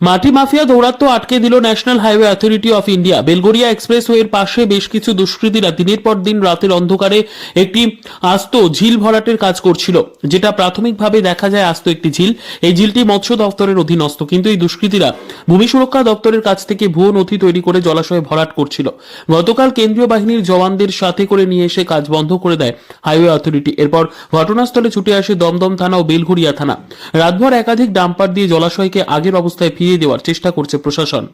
মাটি মাফিয়া দৌরাত্ম আটকে দিল National Highway Authority of India. Belgharia এক্সপ্রেসওয়ের পাশে বেশ কিছু দুষ্কৃতীরা দিনের পর দিন রাতের অন্ধকারে একটি আস্ত ঝিল ভরাটের কাজ করছিল, যেটা প্রাথমিকভাবে দেখা যায় আস্ত একটি ঝিল। এই ঝিলটি মৎস্য দপ্তরের অধীনস্থ, কিন্তু এই দুষ্কৃতীরা ভূমি সুরক্ষা দপ্তরের কাছ থেকে ভুয়ো নথি তৈরি করে জলাশয়ে ভরাট করছিল। গতকাল কেন্দ্রীয় বাহিনীর জওয়ানদের সাথে করে নিয়ে এসে কাজ বন্ধ করে দেয় হাইওয়ে অথরিটি। এরপর ঘটনাস্থলে ছুটে আসে দমদম থানা ও বেলঘরিয়া থানা। রাতভর একাধিক ডাম্পার দিয়ে জলাশয়কে আগের অবস্থায় ফিরিয়ে দেওয়ার চেষ্টা করছে প্রশাসন।